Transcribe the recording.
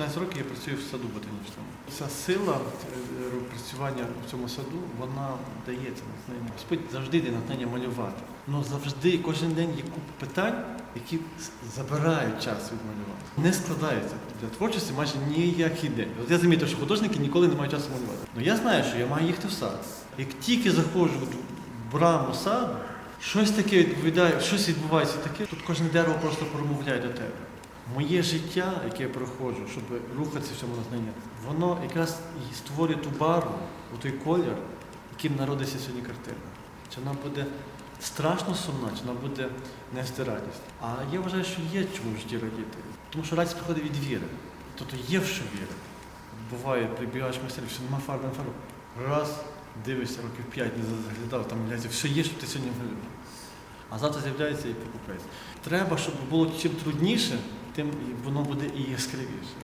15 років я працюю в саду ботанічному. Ця сила е, працювання в цьому саду, вона дається натхнення. Господь завжди дає натхнення малювати. Ну завжди, кожен день є купа питань, які забирають час від малювання. Не складається для творчості майже ніякий день. От я замітив, що художники ніколи не мають часу малювати. Ну я знаю, що я маю їхати в сад. Як тільки заходжу в браму саду, щось таке відповідає, щось відбувається таке. Тут кожне дерево просто промовляє до тебе. Моє життя, яке я проходжу, щоб рухатися в цьому натхненні, воно якраз і створює ту барву, той колір, яким народиться сьогодні картина. Чи вона буде страшно сумна, чи вона буде нести радість. А я вважаю, що є чому в житті радіти. Тому що радість приходить від віри. Тобто є в що віри. Буває, прибігаєш в що нема фарби на фарбу. Раз, дивишся, років п'ять не заглядав, там все є, що ти сьогодні малюєш. А завтра з'являється і покупець. Треба, щоб було чим трудніше, тим воно буде і яскравіше.